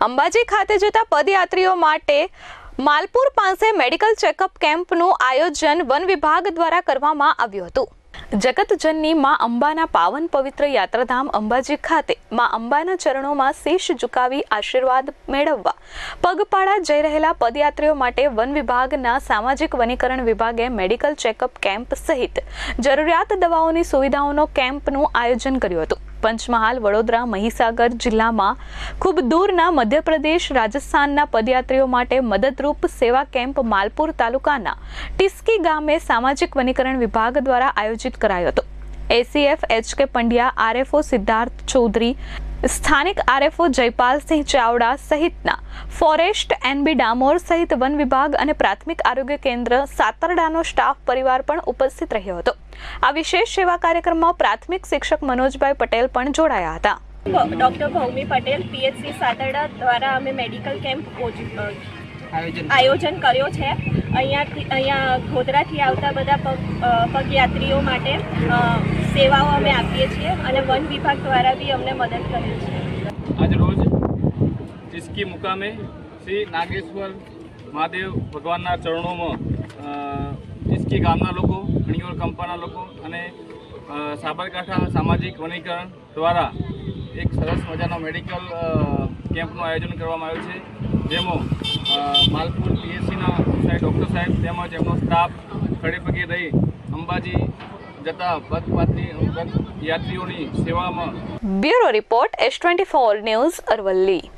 અંબાજી ખાતે જતા પદયાત્રીઓ માટે માલપુર પાસે મેડિકલ ચેકઅપ કેમ્પનું આયોજન વન વિભાગ દ્વારા કરવામાં આવ્યું હતું. જગતજનની મા અંબાના પાવન પવિત્ર યાત્રાધામ અંબાજી ખાતે માં અંબાના ચરણોમાં શીશ ઝુકાવી આશીર્વાદ મેળવવા પગપાળા જઈ રહેલા પદયાત્રીઓ માટે વન વિભાગના સામાજિક વનીકરણ વિભાગે મેડિકલ ચેકઅપ કેમ્પ સહિત જરૂરિયાત દવાઓની સુવિધાઓનો કેમ્પનું આયોજન કર્યું હતું. પંચમહાલ, વડોદરા, મહીસાગર જિલ્લામાં ખૂબ દૂરના મધ્યપ્રદેશ, રાજસ્થાનના પદયાત્રીઓ માટે મદદરૂપ સેવા કેમ્પ માલપુર તાલુકાના ટિસ્કી ગામે સામાજિક વનીકરણ વિભાગ દ્વારા આયોજિત કરાયો હતો. ACF H K Pandya, RFO Siddharth Chaudhary, સ્થાનિક આરએફઓ જયપાલસિંહ ચાવડા સહિતના ફોરેસ્ટ એનબી ડામોર સહિત વન વિભાગ અને પ્રાથમિક આરોગ્ય કેન્દ્ર સાતરડાનો સ્ટાફ પરિવાર પણ ઉપસ્થિત રહ્યો હતો. આ વિશેષ સેવા કાર્યક્રમમાં પ્રાથમિક શિક્ષક મનોજભાઈ પટેલ પણ જોડાયા હતા. ડૉક્ટર ભૌમી પટેલ પીએચસી સાતરડા દ્વારા અમે મેડિકલ કેમ્પ આયોજન કર્યો. છે. અહીંયાથી અહીંયા ગોધરાથી આવતા બધા પગ પગયાત્રીઓ માટે સેવાઓ અમે આપીએ છીએ અને વન વિભાગ દ્વારા બી અમને મદદ કરી છે આજ રોજ ટિસ્કી મુકામે શ્રી નાગેશ્વર મહાદેવ ભગવાનના ચરણોમાં અ, ગામના લોકો કંપાના લોકો અને સાબરકાંઠા સામાજિક વનીકરણ દ્વારા એક સરસ મજાનો મેડિકલ કેમ્પનું આયોજન કરવામાં આવ્યું છે. જેમાં માલપુર પીએચસીના સાહેબ, ડૉક્ટર સાહેબ તેમજ એમનો સ્ટાફ ખડે પગે રહી અંબાજી જતા પદપાત્રી પદ યાત્રીઓની સેવામાં bureau report S twenty four news Aravalli.